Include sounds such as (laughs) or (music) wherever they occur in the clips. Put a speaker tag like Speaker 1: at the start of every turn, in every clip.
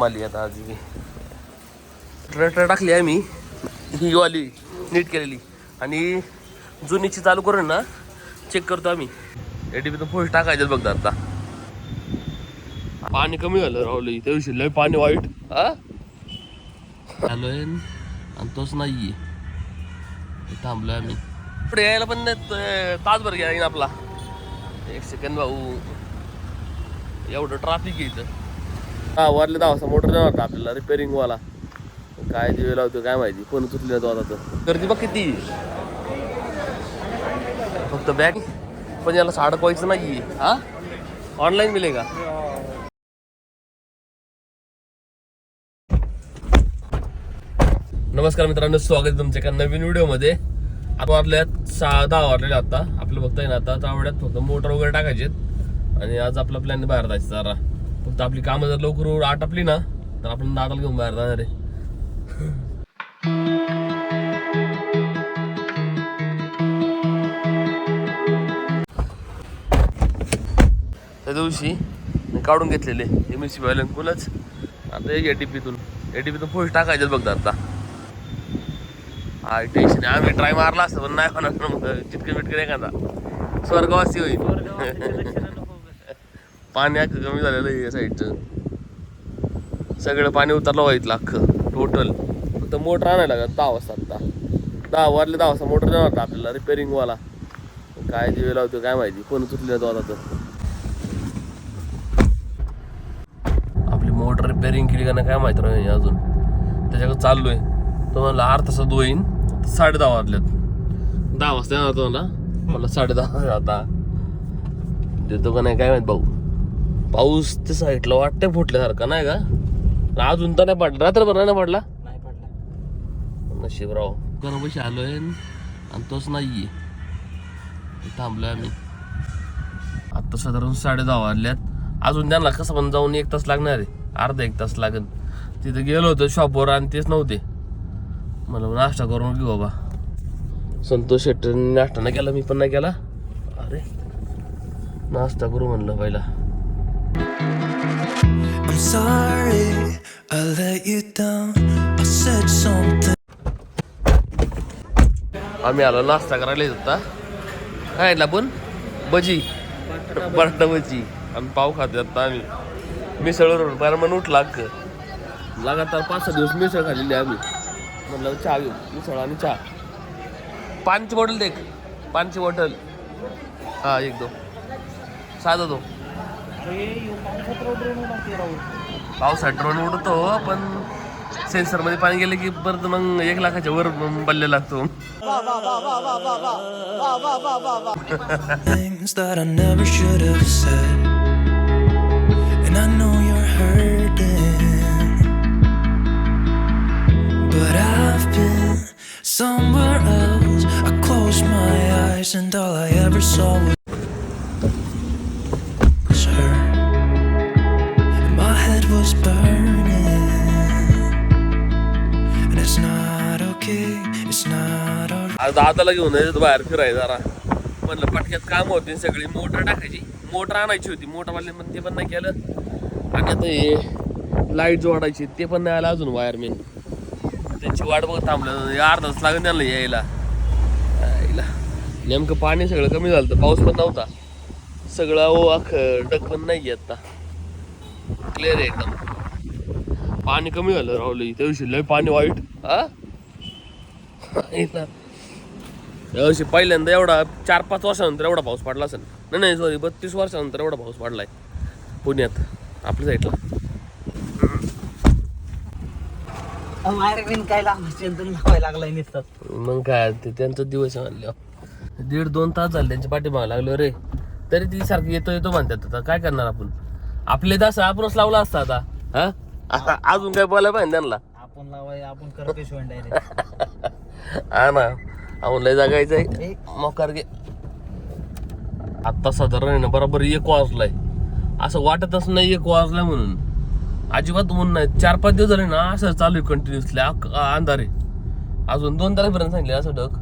Speaker 1: आली आता आज. ट्रॅक्टर टाकली आहे मी. ही वाली नीट केलेली. आणि जुनीची चालू करून ना चेक करतो आम्ही. एटीपी तर फोर्स टाकायचे बघ आता. पाणी कमी झालं राहुल त्या दिवशी लय पाणी वाईट. हा? आलोय आणि तोच नाहीये. थांबलोय आम्ही. पुढे यायला पण नाही, तासभर घ्या येईन आपला. एक सेकंद भाऊ. एवढं ट्राफिक आहे इथं. हा वारले दहा वाजता मोटर देणार होता आपल्याला रिपेअरिंग वाला. काय दिवे लावतो काय माहिती फोन तुटले तो आता तर. गर्दी बघ किती. फक्त बॅग पण याला साडं पैसे नाहीये. हा? ऑनलाईन मिळेल का? नमस्कार मित्रांनो स्वागत आहे तुमच्या एका नवीन व्हिडिओमध्ये. आता वारल्यात सहा दहा वारलेले आता. आपलं बघताय ना आता आवड्यात फक्त मोटर वगैरे टाकायचे आणि आज आपला प्लॅन बाहेर जायचं जरा. फक्त आपली कामं जर लवकर आटपली ना तर आपण दादाला घेऊन बाहेर जाणार आहे. त्या दिवशी काढून घेतलेले एम एस सी वाल्यांकडूनच आता एक एटीपीतून एटीपीतून पोस्ट टाकायचे बघ आता. हा टेन्शन आम्ही ट्राय मारला असतं पण नाही होणार मग. चिटकन बिटकन एखादा. स्वर्गवासी होईल. पाणी अख्खं कमी झालेलं आहे या साईडचं. सगळं पाणी उतरलं व्हायचं अख्खं टोटल फक्त मोटर आणायला लागत दहा वाजता आता. दहा वाजले दहा वाजता मोटर नाही वाटतं आपल्याला रिपेअरिंगवाला काय दिवे लावतो काय माहिती कोण तुटले तो आता तर आपली मोटर रिपेअरिंग केली का नाही काय माहिती राहील अजून. त्याच्याकडे आहे तो म्हणला अर्धा तासात होईन. साडे दहा वाजल्यात दहा वाजता येणार तो मला मला साडे दहा आता. देतो का नाही काय माहीत भाऊ. पाऊस त्या साईडला वाटतंय फुटल्यासारखा नाही का? अजून तर नाही पडला. रात्रभर नाही पडला?
Speaker 2: नाही पडला.
Speaker 1: नशीबराव पैसे आलोय आणि तोच नाहीये. थांबलोय आम्ही. आता साधारण साडे दहा वाजल्यात. अजून त्यांना कसं पण जाऊन एक तास लागणार आहे. अर्धा एक तास लागेल तिथे गेलो होतो शॉपवर आणि तेच नव्हते. मला नाश्ता करून घेऊ बाबा. संतोष शेट्टीने नाश्ता नाही केला मी पण नाही केला. अरे नाश्ता करू म्हणलं पहिला.
Speaker 3: I'm sorry I let you down. I said something.
Speaker 1: आम्ही आलो नाश्ता करायला येत होता. काय पण भजी. बटाटा भजी. आणि पाव खाते आता आम्ही. मिसळवरून बरं मन उठला अख्ख. लगातार पाच सहा दिवस मिसळ खाल्लेली आम्ही. म्हटलं चहा घेऊ. मिसळ आणि चहा. पानची बॉटल देख पानची बॉटल. हां एक दो. साधा दो. पावसात ड्रोन उडतो पण सेन्सरमध्ये पाणी गेलं की परत मग एक लाखाच्या वर बल्ले लागतो
Speaker 3: Things that I never should have said. And I know you're hurting. But I've been somewhere else. I closed my eyes and all I ever saw was
Speaker 1: दादाला घेऊन जायचं बाहेर फिरायचं जरा. म्हणलं पटक्यात काम होती सगळी मोटर टाकायची. मोटर आणायची होती. मोटरवाले पण ते पण नाही केलं. आणि आता हे लाइट जोडायची ते पण नाही आलं अजून वायरमेन त्यांची वाट बघत थांबलं. अर्धाच अर्धा तास त्यांना यायला. यायला. नेमकं पाणी सगळं कमी झालं होतं, पाऊस पण नव्हता. सगळं ओ अख पण नाही आता. क्लिअर आहे एकदम. पाणी कमी झालं राहुल. त्या दिवशी लय पाणी वाईट. हा? (laughs) यावर्षी पहिल्यांदा एवढा चार पाच वर्षानंतर एवढा पाऊस पडला असेल. नाही नाही सॉरी बत्तीस वर्षानंतर एवढा पाऊस पडलाय. पुण्यात आपल्या साईडला
Speaker 2: काय लावायला लागलाय नुसतं.
Speaker 1: मग काय ते त्यांचा दिवस आहे म्हणलं दीड दोन तास झाले त्यांच्या पाठीमागे लागलो रे. तरी ती सारखी येतो येतो म्हणतात आता. काय करणार आपण? आपले तास आपणच लावला असता आता. हा? आता अजून काय बोलायला पाहिजे त्यांना?
Speaker 2: आपण लावाय आपण करतो डायरेक्ट (laughs)
Speaker 1: हा ना. आपण लय जागायचंय मोकार घे. आत्ता साधारण आहे ना बरोबर एक वाजलाय. असं वाटतच नाही एक वाजलाय म्हणून. अजिबात ऊन नाही. चार पाच दिवस झाले ना असं चालू आहे कंटिन्युअसली अंधारे अजून दोन तारखेपर्यंत सांगितले असं ढग.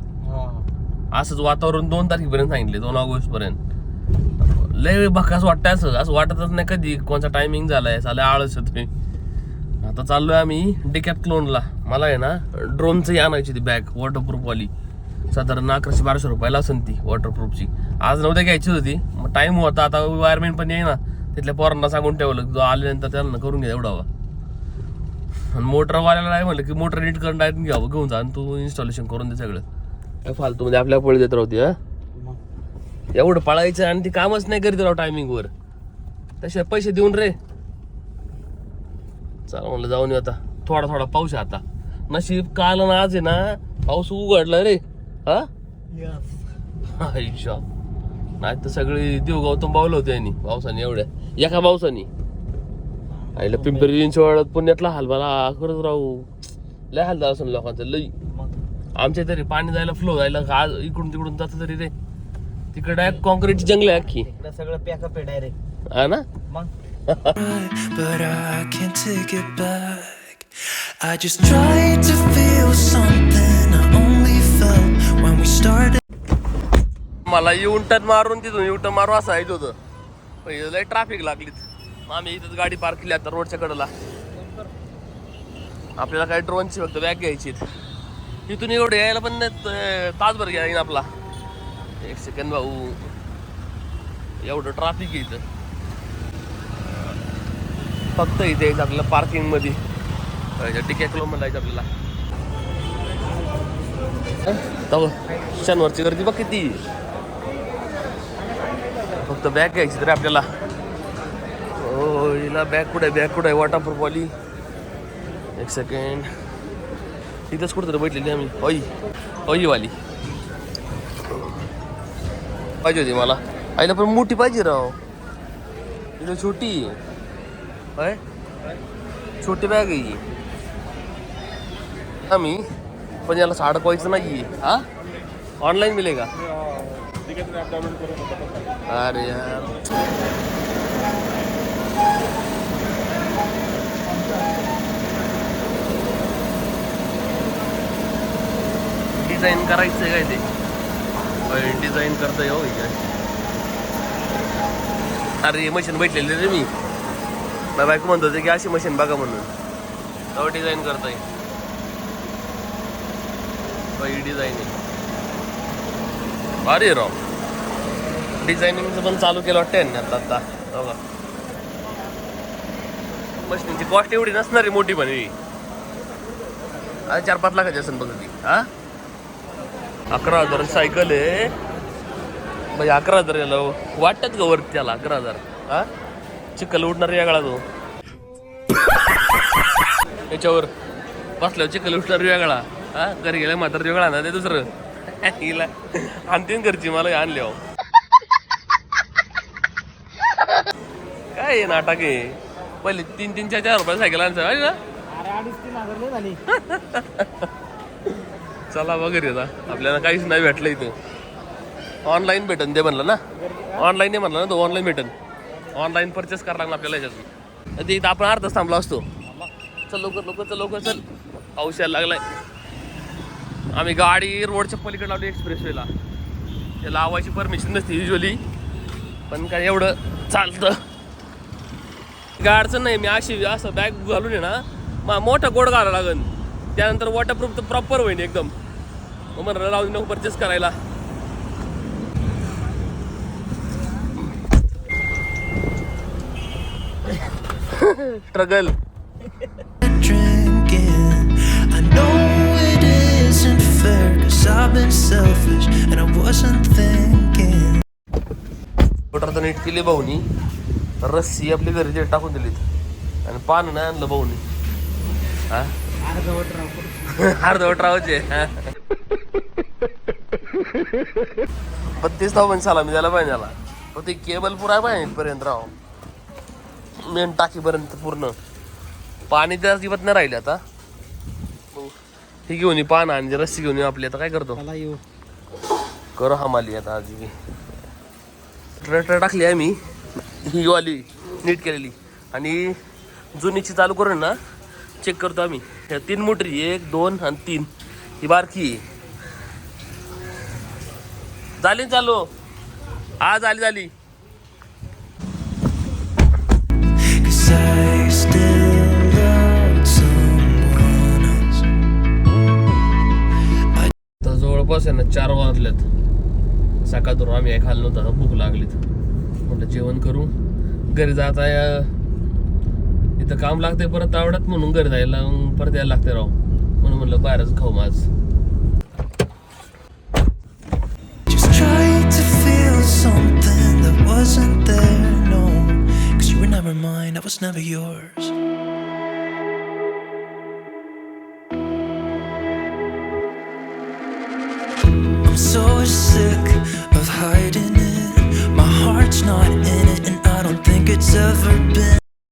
Speaker 1: असंच वातावरण दोन तारखेपर्यंत सांगितले दोन ऑगस्ट पर्यंत लय बकास वाटतंय असं. असं वाटतच नाही कधी कोणता टायमिंग झालाय. साला आळस येतोय. आता चाललोय आम्ही डिकॅथलॉनला मला आहे ना ड्रोनचंही आणायची ती बॅग वॉटरप्रूफ वाली. साधारण अकराशे बाराशे रुपयाला असेल ती वॉटरप्रूफची आज नव्हत्या घ्यायची होती. मग टाइम होता. आता वायरमॅन पण येईना. तिथल्या पोरांना सांगून ठेवलं जो आल्यानंतर त्यांना करून घ्या एवढा आणि मोटरवाल्याला नाही म्हणलं की मोटर नीट करून डायरेक्ट घ्यावं घेऊन जा. आणि तू इन्स्टॉलेशन करून दे सगळं. काय फालतू मध्ये आपल्या पळी देत राहते हा? एवढं पळायचं आणि ती कामच नाही करीत राव टायमिंगवर तसे पैसे देऊन रे. चला म्हणलं जाऊन येऊ आता. थोडा थोडा पाऊस आहे आता. नशीब काल आणि आज आहे ना पाऊस उघडला रे. हा? (laughs) आयुष्या नाही तर सगळी देव गौतम पावलं होते यांनी पावसाने एवढ्या. एका पावसाने आईला पिंपरी चिंचवड पुण्यातला हाल मला खरंच राहू. लय हाल झाला असं लोकांचं
Speaker 2: मग?
Speaker 1: आमच्या तरी पाणी जायला फ्लो जायला का इकडून तिकडून जात तरी रे. तिकडे डायरेक्ट कॉन्क्रीटची जंगल आहे अख्खी.
Speaker 2: इकडे सगळं पॅकअप आहे डायरेक्ट
Speaker 1: हा ना?
Speaker 3: but I can't take it back. I just tried to feel something.
Speaker 1: मला युटर्न मारून तिथून युटर्न मारू असं ऐकलं होतं. पहिले लय ट्रॅफिक लागलीत. आम्ही इथंच गाडी पार्क केली आता रोडच्या कडेला. आपल्याला काय ड्रोनची फक्त बॅग घ्यायची तिथून एवढे यायला पण नाही, तासभर घ्या येईन आपला. एक सेकंड भाऊ. एवढं ट्रॅफिक आहे इथं. फक्त इथे यायचं आपल्याला पार्किंगमध्ये टिकेट किलो म्हणायचं आपल्याला. तव शनिवारची गर्दी बघ किती. फक्त बॅग घ्यायची तरी आपल्याला. हो हिला बॅग कुठे बॅग कुठे आहे? वॉटरप्रूफ वाली. एक सेकंड तिथंच कुठं तरी भेटलेली आम्ही. ओई ओई वाली. पाहिजे होती मला. आईला पण मोठी पाहिजे राव. तिथं छोटी आहे. छोटी बॅग आहे ही. आम्ही पण याला साडं पाहिजे नाही हा? ऑनलाईन मिळेल का अरे यार. डिझाईन करायचं आहे काय ते? डिझाईन करता येऊ काय अरे मशीन भेटलेली हो रे मी. बायको म्हणत होते की अशी मशीन बघा म्हणून. तेव्हा डिझाईन करता येईल ही डिझाईन आहे. भारी राव डिझायनिंगचं पण चालू केलं वाटतं यांनी आता आता. हो बघा मशीनची कॉस्ट एवढी नसणार आहे मोठी पण ही. चार पाच लाखाची असेल बघा ती. हा? अकरा हजार सायकल आहे. म्हणजे अकरा हजार याला हो. वाटत का वरती त्याला अकरा हजार. हा? चिखल उडणार वेगळा तो हो. त्याच्यावर बसल्यावर चिखल उठणार वेगळा हा? घरी गेल्या म्हातार वेगळा ना ते दुसरं. (laughs) हिला. आणतीन घरची मला आणले हो काय हे नाटक आहे पहिले तीन तीन चार चार रुपये सायकल आहे ना?
Speaker 2: अरे अडीच तीन हजार लय झाली. (laughs)
Speaker 1: चला वगैरे आता. आपल्याला काहीच नाही भेटलं इथं. ऑनलाईन भेटन ते म्हणलं ना? ऑनलाईन नाही म्हणलं ना तो ऑनलाईन भेटन. ऑनलाईन परचेस करायला लागला आपल्याला याच्यातून. ते इथं आपण अर्धाच थांबलो असतो. चल लवकर लवकर चल लवकर चल. पाऊस यायला लागलाय. आम्ही गाडी रोडच्या पलीकडे लावली एक्सप्रेसवेला ते लावायची परमिशन नसते युजली पण काय एवढं चालतं. अडचण नाही मी अशी असं बॅग घालून आहे ना मा मोठा गोड घालावं लागन. त्यानंतर वॉटरप्रूफ तर प्रॉपर होईन एकदम. मग म्हणलं राहून नको परचेस करायला. स्ट्रगल नीट केली भाऊनी रस्सी आपली घरी जे टाकून दिलीत. आणि पान नाही आणलं भाऊनी. हा?
Speaker 2: अर्धवट राव
Speaker 1: अर्धवट राहायचे बत्तीस धाव पण साला मी त्याला पाहिजे त्याला पण ते केबल पुरा पाहिजे पर्यंत राव. मेन टाकीपर्यंत पूर्ण. पाणी त्या अजिबात नाही राहिले आता. ही घेऊन ये पान आणि रस्सी घेऊन ये आपली. आता काय करतो?
Speaker 2: येऊ.
Speaker 1: करो हमाली आता आजी. ट्रॅक्टर टाकली आहे मी. ही वाली नीट केलेली. आणि जुनीची चालू करून ना चेक करतो आम्ही. ह्या तीन मोटरी एक दोन आणि तीन. ही बारकी झाली चालू? हा झाली झाली.
Speaker 3: जवळपास आहे
Speaker 1: ना चार वाजल्यात सकाळतून आम्ही खाल्लो होता भूक लागलीत. म्हटलं जेवण करू. घरी जाता इथं काम लागते परत आवडत म्हणून घरी जायला मग परत यायला लागते राव. म्हणून म्हणलं बाहेरच खाऊ माझ
Speaker 3: Just tried not in it, and I don't think it's ever been.